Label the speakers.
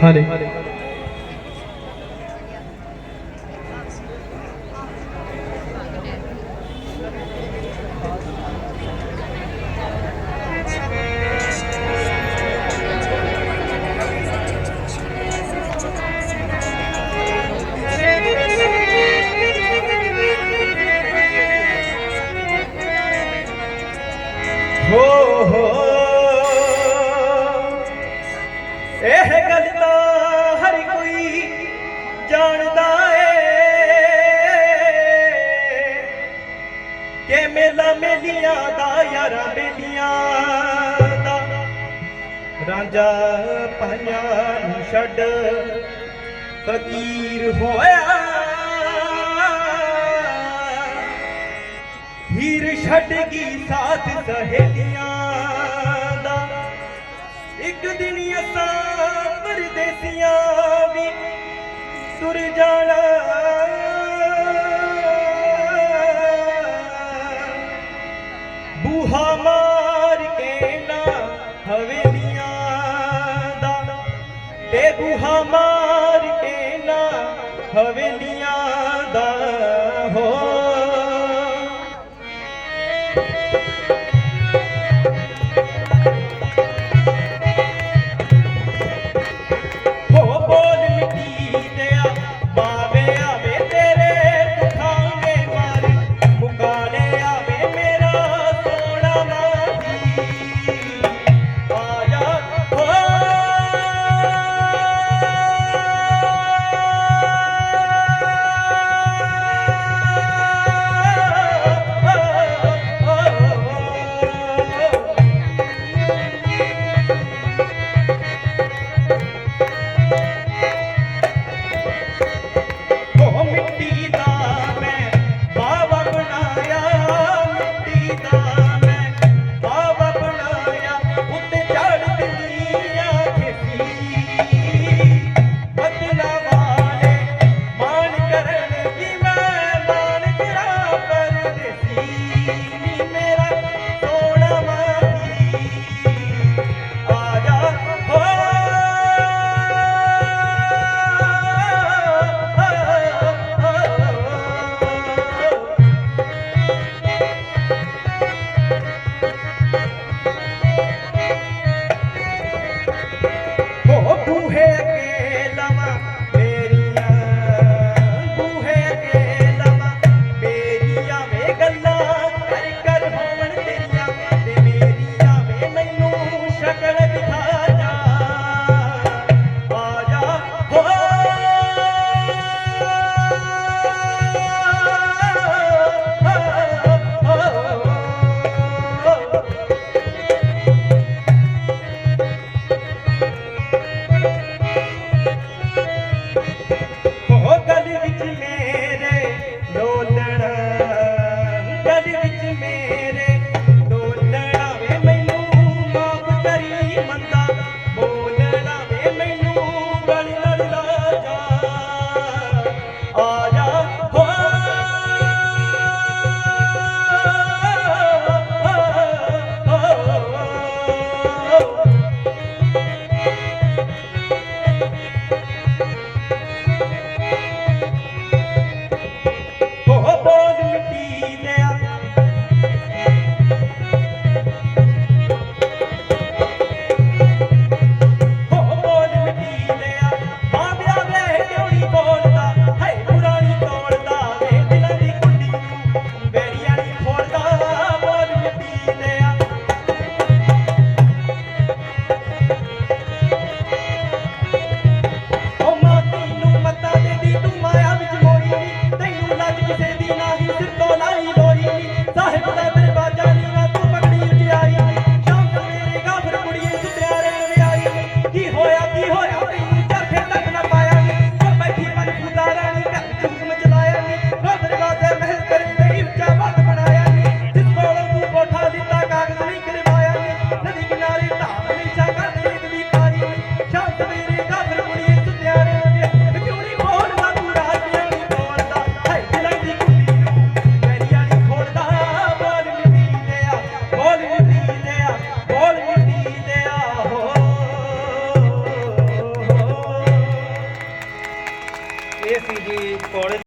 Speaker 1: Hare. Oh, oh, oh. Eh, hey, ਜਾਣਦਾ ਏ ਕਿ ਮੇਲਾ ਮੇਲੀਆਂ ਦਾ, ਯਾਰਾਂ ਬੇਲੀਆਂ ਦਾ। ਰਾਂਝਾ ਪਾਇਆ ਨੂੰ ਛੱਡ ਫਕੀਰ ਹੋਇਆ। ਹੀਰ ਛੱਡ ਗਈ ਸਾਥ ਸਹੇਲੀਆਂ ਦਾ। ਇੱਕ ਦਿਨ ਅਸਾਂ ਪਰਦੇਸੀਆਂ ਸੁਰ ਜਾਣਾ। ਮਾਰ ਕੇ ਨਾ ਹਵੇਲੀਆਂ ਦਾ। ਬੂਹਾ
Speaker 2: Thank you. Manta